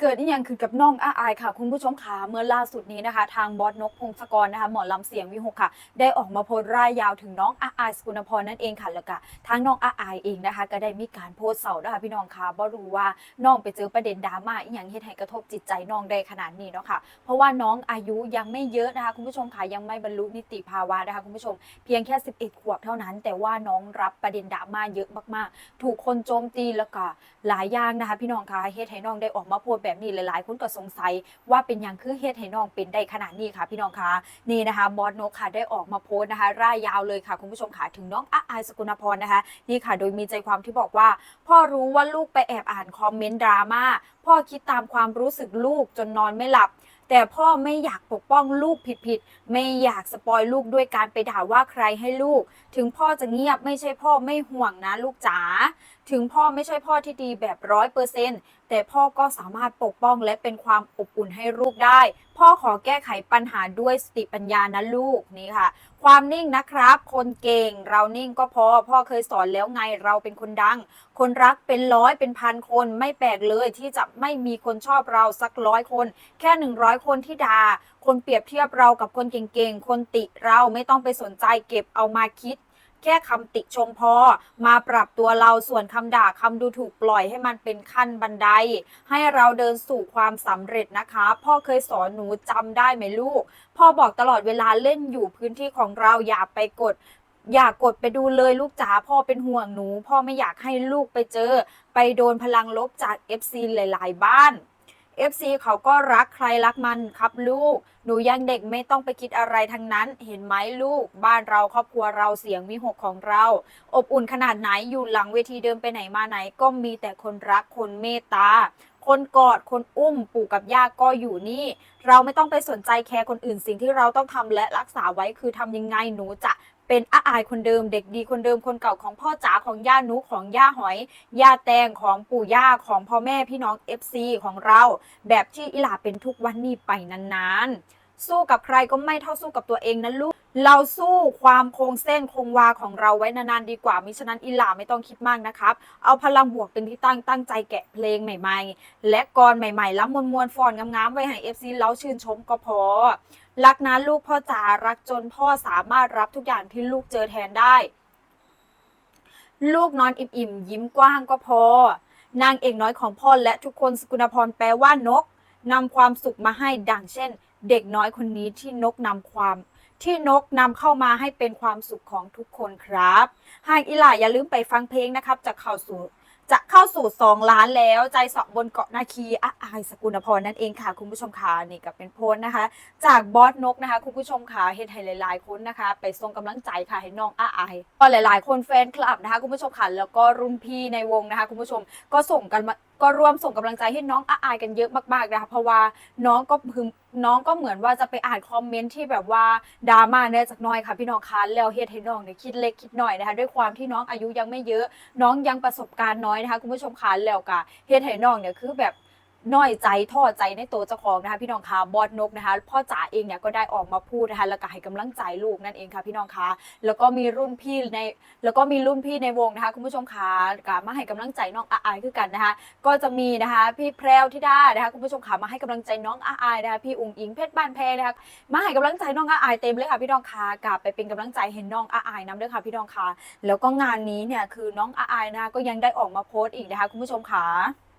เกิดอีหยังขึ้นกับน้องอาอายค่ะ คุณผู้ชมค่ะเมื่อล่าสุดนี้นะคะ ทางบอสนกพงศกรนะคะหมอลำเสียงวิหกค่ะ ได้ออกมาโพสต์ร่ายยาวถึงน้องอาอายสกุลพรนั่นเองค่ะแล้วก็ทางน้องอาอายเองนะคะ ก็ได้มีการโพสต์เสาร์นะคะพี่น้องค่ะบ่รู้ว่าน้องไปเจอประเด็นดราม่าอีหยังเฮ็ดให้กระทบจิตใจน้องได้ขนาดนี้เนาะค่ะเพราะว่าน้องอายุยังไม่เยอะนะคะคุณผู้ชมค่ะยังไม่บรรลุนิติภาวะนะคะคุณผู้ชม เพียงแค่ 11 ขวบเท่านั้น แต่ว่าน้องรับประเด็นดราม่าเยอะมากๆ ถูกคนโจมตีแล้วก็หลายอย่างนะคะ พี่น้องค่ะเฮ็ดให้น้องได้ออกมาโพสต์แบบนี้หลายๆ คนก็สงสัยว่าเป็นอย่างคือเฮ็ดให้น้องเป็นได้ขนาดนี้ค่ะ พี่น้องคะนี่นะคะบอสนกค่ะได้ออกมาโพสต์นะคะร่ายยาวเลยค่ะคุณผู้ชมค่ะถึงน้องอาอายสกุณพรนะคะนี่ค่ะ โดยมีใจความที่บอกว่า พ่อรู้ว่าลูกไปแอบอ่านคอมเมนต์ดราม่าพ่อคิดตามความรู้สึกลูกจนนอนไม่หลับแต่พ่อไม่อยากปกป้องลูกผิดๆ ไม่อยากสปอยลูกด้วยการไปด่าว่าใครให้ลูก ถึงพ่อจะเงียบไม่ใช่พ่อไม่ห่วงนะลูกจ๋า ถึงพ่อไม่ใช่พ่อที่ดีแบบร้อยเปอร์เซนต์แต่พ่อก็สามารถปกป้องและเป็นความอบอุ่นให้ลูกได้ พ่อขอแก้ไขปัญหาด้วยสติปัญญานะลูกนี่ค่ะ ความนิ่งนะครับ คนเก่งเรานิ่งก็พอ พ่อเคยสอนแล้วไงเราเป็นคนดัง คนรักเป็นร้อยเป็นพันคนไม่แปลกเลยที่จะไม่มีคนชอบเราสักร้อยคน แค่หนึ่งร้อยคนที่ด่าคนเปรียบเทียบเรากับคนเก่งๆคนติเราไม่ต้องไปสนใจเก็บเอามาคิด แค่คำติชมพอ มาปรับตัวเราส่วนคำด่าคำดูถูกปล่อยให้มันเป็นขั้นบันได ให้เราเดินสู่ความสำเร็จนะคะ พ่อเคยสอนหนูจำได้ไหมลูก พ่อบอกตลอดเวลาเล่นอยู่พื้นที่ของเราอย่าไปกดอย่ากดไปดูเลยลูกจ๋าพ่อเป็นห่วงหนู พ่อไม่อยากให้ลูกไปเจอ ไปโดนพลังลบจาก FC หลาย ๆ บ้าน FC เขาก็รักใครรักมันครับลูก หนูยังเด็กไม่ต้องไปคิดอะไรทั้งนั้น เห็นไหมลูก บ้านเราครอบครัวเราเสียงวิหกของเรา อบอุ่นขนาดไหนอยู่หลังเวทีเดินไปไหนมาไหน ก็มีแต่คนรักคนเมตตา คนกอดคนอุ้มปู่กับย่าก็อยู่นี่ เราไม่ต้องไปสนใจแคร์คนอื่นสิ่งที่เราต้องทำและรักษาไว้คือทำยังไงหนูจะ เป็นอาอายคนเดิม เด็กดีคนเดิมคนเก่าของพ่อจ๋าของย่านุของย่าหอยย่าแตงของปู่ย่าของพ่อแม่พี่น้อง FC ของเรา แบบที่อิหลาเป็นทุกวันนี้ไปนานๆ สู้กับใครก็ไม่เท่าสู้กับตัวเองนะลูกเราสู้ความคงเส้นคงวาของเราไว้นานๆดีกว่ามิฉะนั้นอิหลาไม่ต้องคิดมากนะครับ เอาพลังบวกเป็นที่ตั้งตั้งใจแกะเพลงใหม่ๆ และกรใหม่ๆ แล้วมวลมวลๆฟอนงามๆ ไว้ให้ FC เล้าชื่นชมก็พอ รักนะลูกพ่อจ๋ารักจนพ่อสามารถรับทุกอย่างที่ลูกเจอแทนได้ ลูกนอนอิ่มๆยิ้มกว้างก็พอ นางเอกน้อยของพ่อและทุกคนสกุณพรแปลว่านกนำความสุขมาให้ดังเช่น เด็กน้อยคนนี้ที่นกนำความที่นกนำเข้ามาให้เป็นความสุขของทุกคนครับ หากอีหล่าอย่าลืมไปฟังเพลงนะครับจะเข้าวสู่ จะเข้าสู่ 2 ล้านแล้วใจสองบนเกาะนาคีอะอายสกุลพรนั่นเองค่ะ คุณผู้ชมค่ะนี่ก็เป็นโพสนะคะ จากบอสนกนะคะ คุณผู้ชมค่ะเฮ็ดให้หลายๆคนนะคะ ไปส่งกำลังใจค่ะให้น้องอาอายก็หลาย ๆ คนแฟนคลับนะคะ คุณผู้ชมค่ะแล้วก็รุ่นพี่ในวงนะคะ คุณผู้ชมก็ส่งกันมา ก็ร่วมส่งกำลังใจให้น้องอาอายกันเยอะมากๆนะคะเพราะว่าน้องก็พึมน้องก็เหมือนว่าจะไปอ่านคอมเมนต์ที่แบบว่าดราม่าเนี่ยจากน้อยค่ะพี่น้องคะแล้วเฮ็ดให้น้องเนี่ยคิดเล็กคิดหน่อยนะคะด้วยความที่น้องอายุยังไม่เยอะ น้องยังประสบการณ์น้อยนะคะคุณผู้ชมคะแล้วก็เฮ็ดให้น้องเนี่ยคือแบบ น้อยใจท้อใจในตัวเจ้าของนะคะ พี่น้องคะบอดนกนะคะพ่อจ๋าเองเนี่ยก็ได้ออกมาพูดนะคะแล้วก็ให้กำลังใจลูกนั่นเองค่ะพี่น้องคะแล้วก็มีรุ่นพี่ในแล้วก็มีรุ่นพี่ในวงนะคะคุณผู้ชมคะก็มาให้กำลังใจน้องอาอายคือกันนะคะ ก็จะมีนะคะพี่แพรวที่ได้นะคะคุณผู้ชมคะมาให้กำลังใจน้องอาอายนะคะพี่อุ๋งอิงเพชรบ้านแพงนะคะมาให้กำลังใจน้องอาอายเต็มเลยค่ะพี่น้องคะกลับไปเป็นกำลังใจเห็นน้องอาอายน้ำเด้อค่ะพี่น้องคะแล้วก็งานนี้เนี่ยคือน้องอาอายนะคะก็ยังได้ออกมาโพสต์อีกนะคะคุณผู้ชมคะ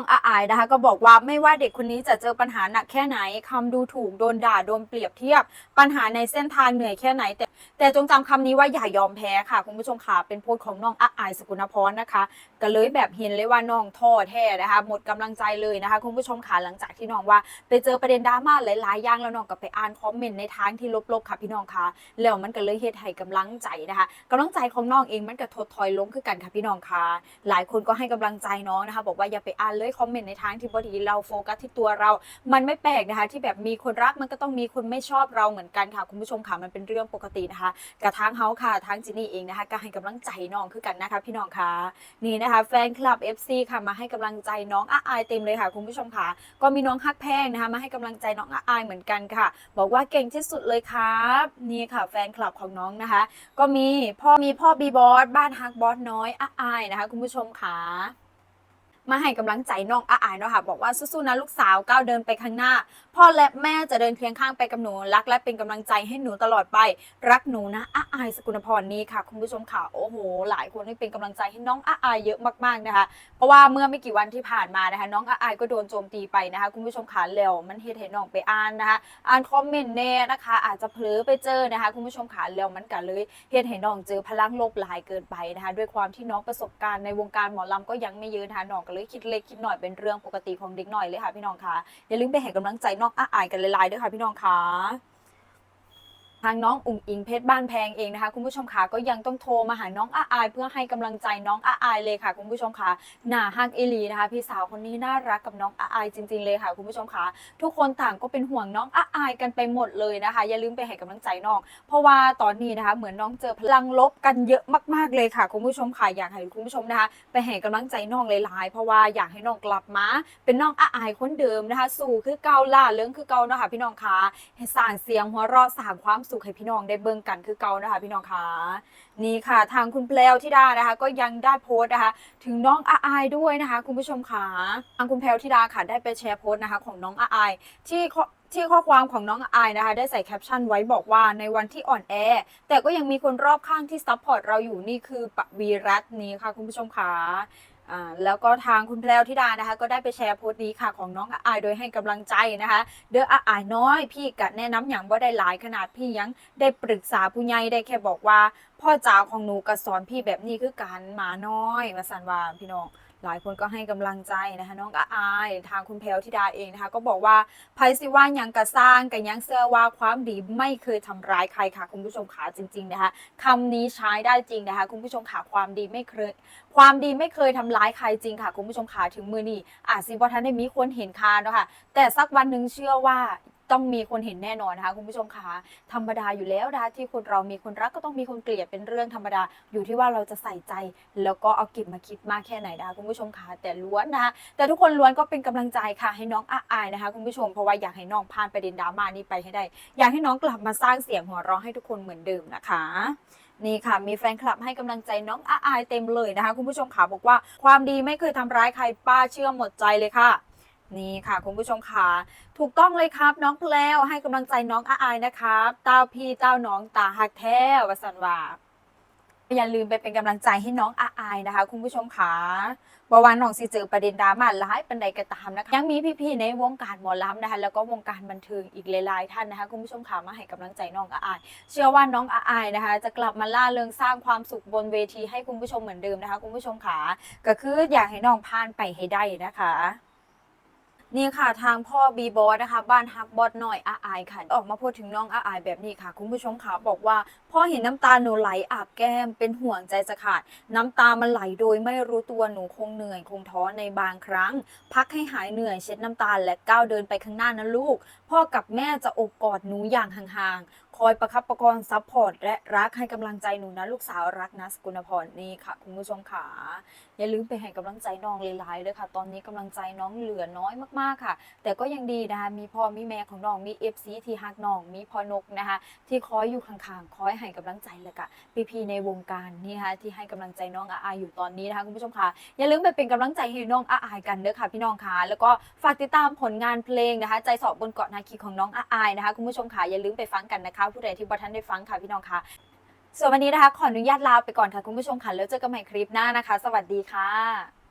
องอาอายนะคะก็บอกว่าไม่ว่าเด็กคนนี้จะเจอปัญหาหนักแค่ไหนคำดูถูกโดนด่าโดนเปรียบเทียบ ปัญหาในเส้นทางเหนื่อยแค่ไหน แต่แต่จงจำคำนี้ว่าอย่ายอมแพ้ค่ะ คุณผู้ชมค่ะเป็นโพสต์ของน้องอาอายสกุณพรนะคะ ก็เลยแบบเห็นเลยว่าน้องท้อแท้นะคะหมดกำลังใจเลยนะคะ คุณผู้ชมค่ะหลังจากที่น้องว่า ไปเจอประเด็นดราม่าหลายๆอย่างแล้วน้องก็ไปอ่านคอมเมนต์ในทางที่ลบๆค่ะพี่น้องค่ะแล้วมันก็เลยเฮ็ดให้กำลังใจนะคะกำลังใจของน้องเองมันก็ถดถอยลงคือกันค่ะพี่น้องค่ะหลายคนก็ให้กำลังใจน้องนะคะ บอกว่าอย่าไปอ่านเลยคอมเมนต์ในทางที่บดีเราโฟกัสที่ตัวเรา มันไม่แปลกนะคะที่แบบมีคนรักมันก็ต้องมีคนไม่ชอบเราเหมือนกันค่ะคุณผู้ชมค่ะมันเป็นเรื่องปกตินะคะกระทั่งเฮาค่ะทั้งจินนี่เองนะคะก็ให้กำลังใจน้องคือกันนะคะพี่น้องค่ะนี่นะคะ แฟนคลับ FC ค่ะมาให้กำลังใจน้องอาอายเต็มเลยค่ะ คุณผู้ชมค่ะ ก็มีน้องฮักแพงนะคะมาให้กำลังใจน้องอาอายเหมือนกันค่ะ บอกว่าเก่งที่สุดเลยครับนี่ค่ะ แฟนคลับของน้องนะคะ ก็มีพ่อมีพ่อบีบอสบ้านฮักบอสน้อยอาอายนะคะ คุณผู้ชมค่ะ มาให้กำลังใจน้องอาอายเนาะค่ะบอกว่าสู้ๆนะลูกสาวก้าวเดินไปข้างหน้า พ่อและแม่จะเดินเคียงข้างไปกับหนูรักและเป็นกำลังใจให้หนูตลอดไป รักหนูนะอาอายสกุลพรนี่ค่ะ คุณผู้ชมค่ะโอ้โห หลายคนที่เป็นกำลังใจให้น้องอาอายเยอะมากๆนะคะ เพราะว่าเมื่อไม่กี่วันที่ผ่านมานะคะน้องอาอายก็โดนโจมตีไปนะคะ คุณผู้ชมค่ะแล้วมันเฮ็ดให้น้องไปอ่านนะคะอ่านคอมเมนต์แน่นะคะ อาจจะเผลอไปเจอนะคะ คุณผู้ชมค่ะแล้วมันก็เลยเฮ็ดให้น้องเจอพลังลบหลายเกินไปนะคะ ด้วยความที่น้องประสบการณ์ในวงการหมอลำก็ยังไม่เยอะนะคะน้องก็เลยคิดเล็กคิดหน่อยเป็นเรื่องปกติของเด็กหน่อยเลยค่ะพี่น้องคะอย่าลืมไปให้กำลังใจน้องอาอายกันหลายๆด้วยค่ะพี่น้องคะ ทางน้องอุ๋งอิงเพชรบ้านแพงเองนะคะ คุณผู้ชมค่ะก็ยังต้องโทรมาหาน้องอาอายเพื่อให้กำลังใจน้องอาอายเลยค่ะ คุณผู้ชมค่ะหน้าฮักเอลีนะคะ พี่สาวคนนี้น่ารักกับน้องอาอายจริง ๆ เลยค่ะ คุณผู้ชมค่ะทุกคนต่างก็เป็นห่วงน้องอาอายกันไปหมดเลยนะคะ อย่าลืมไปให้กำลังใจน้อง เพราะว่าตอนนี้นะคะเหมือนน้องเจอพลังลบกันเยอะมาก ๆเลยค่ะ คุณผู้ชมค่ะอยากให้คุณผู้ชมนะคะ ไปให้กำลังใจน้องหลายๆเพราะว่าอยากให้น้องกลับมาเป็นน้องอาอายคนเดิมนะคะ สู่คือเก่าล่าเรื่องคือเก่าเนาะค่ะพี่น้องคะให้สางเสียงหัวเราะสางความสุขให้พี่น้องได้เบิ่งกันคือเก่านะคะ พี่น้องคะนี่ค่ะ ทางคุณแพลวที่ดานะคะ ก็ยังได้โพสต์นะคะ ถึงน้องอาอายด้วยนะคะ คุณผู้ชมคะทางคุณแพลวที่ดาค่ะได้ไปแชร์โพสต์นะคะ ของน้องอาอายที่ที่ข้อความของน้องอายนะคะ ได้ใส่แคปชั่นไว้บอกว่าในวันที่อ่อนแอ แต่ก็ยังมีคนรอบข้างที่ซัพพอร์ตเราอยู่นี่คือปวีรัตน์นี้ค่ะ คุณผู้ชมคะ อ่าแล้วก็ทางคุณแพรวธิดานะคะ ก็ได้ไปแชร์โพสต์นี้ค่ะของน้องอายโดยให้กำลังใจนะคะ เด้ออาอายน้อย พี่กัดแนะนำอย่างว่าได้หลายขนาดพี่ยังได้ปรึกษาผู้ใหญ่ได้แค่บอกว่า พ่อจ๋าของหนูก็สอนพี่แบบนี้คือการหมาน้อยมาสันว่าพี่น้องหลายคนก็ให้กำลังใจนะคะน้องอาอายทางคุณแพลวธิดาเองนะคะ ก็บอกว่าไพสิว่ายังกระสร้างกันยังเสื้อว่าความดีไม่เคยทำร้ายใครค่ะ คุณผู้ชมขาจริง ๆ นะคะคำนี้ใช้ได้จริงนะคะ คุณผู้ชมขาความดีไม่เคย ความดีไม่เคยทำร้ายใครจริงค่ะ คุณผู้ชมขาถึงมือนี้อาจสิบ่ทันได้มีคนเห็นคาเนาะค่ะแต่สักวันหนึ่งเชื่อว่า ต้องมีคนเห็นแน่นอนนะคะคุณผู้ชมคะธรรมดาอยู่แล้วนะคะที่คนเรามีคนรักก็ต้องมีคนเกลียดเป็นเรื่องธรรมดา อยู่ที่ว่าเราจะใส่ใจ แล้วก็เอาเก็บมาคิดมากแค่ไหนนะคะคุณผู้ชมคะแต่ล้วนนะคะแต่ทุกคนล้วนก็เป็นกำลังใจค่ะให้น้องอาอายนะคะคุณผู้ชมเพราะว่าอยากให้น้องผ่านประเด็นดราม่านี้ไปให้ได้ อยากให้น้องกลับมาสร้างเสียงหัวเราะให้ทุกคนเหมือนเดิมนะคะนี่ค่ะ มีแฟนคลับให้กำลังใจน้องอาอายเต็มเลยนะคะ คุณผู้ชมค่ะบอกว่าความดีไม่เคยทำร้ายใครป้าเชื่อหมดใจเลยค่ะ นี่ค่ะ คุณผู้ชมค่ะถูกต้องเลยครับน้องแพลวให้กำลังใจน้องอาอายนะครับเต้าพี่เต้าน้องตาหักแท้วสันว่าอย่าลืมไปเป็นกำลังใจให้น้องอาอายนะคะ คุณผู้ชมค่ะบวันน้องสิเจอประเด็นดราม่าร้ายปันใดก็ตามนะคะยังมีพี่ๆในวงการหมอลำนะคะ แล้วก็วงการบันเทิงอีกหลายๆท่านนะคะ คุณผู้ชมค่ะมาให้กำลังใจน้องอาอาย เชื่อว่าน้องอาอายนะคะ จะกลับมาล่าเริงสร้างความสุขบนเวทีให้คุณผู้ชมเหมือนเดิมนะคะ คุณผู้ชมค่ะก็คืออยากให้น้องผ่านไปให้ได้นะคะ นี่ค่ะทางพ่อบีบอสนะคะ บ้านฮักบอสหน่อยอาอายค่ะ ออกมาพูดถึงน้องอาอายแบบนี้ค่ะ คุณผู้ชมค่ะบอกว่าพ่อเห็นน้ำตาหนูไหลอาบแก้ม เป็นห่วงใจจะขาด น้ำตามันไหลโดยไม่รู้ตัวหนูคงเหนื่อยคงท้อในบางครั้ง พักให้หายเหนื่อยเช็ดน้ำตาและก้าวเดินไปข้างหน้านะลูก พ่อกับแม่จะอบกอดหนูอย่างห่างๆ คอยประคับประคองซัพพอร์ตและรักให้กำลังใจหนูนะ ลูกสาวรักนะสกุลพรนี่ค่ะ คุณผู้ชมค่ะอย่าลืมไปให้กำลังใจน้องหลายๆเลยค่ะ ตอนนี้กำลังใจน้องเหลือน้อยมากๆค่ะ แต่ก็ยังดีนะคะมีพ่อมีแม่ของน้องมีเอฟซีที่ฮักน้องมีพ่อนกนะคะ ที่คอยอยู่ข้างๆคอยให้กำลังใจเลยค่ะพี่ๆในวงการนี่ค่ะที่ให้กำลังใจน้องอาอายอยู่ตอนนี้นะคะคุณผู้ชมค่ะอย่าลืมไปเป็นกำลังใจให้น้องอาอายกันเด้อค่ะ พี่น้องค่ะแล้วก็ฝากติดตามผลงานเพลงนะคะ ใจสอบบนเกาะนาคีของน้องอาอายนะคะคุณผู้ชมค่ะอย่าลืมไปฟังกันนะคะผู้ใดที่บ่ทันได้ฟังค่ะพี่น้องค่ะ ส่วนวันนี้นะคะ ขออนุญาตลาไปก่อนค่ะคุณผู้ชมค่ะแล้วเจอกันใหม่คลิปหน้านะคะ สวัสดีค่ะ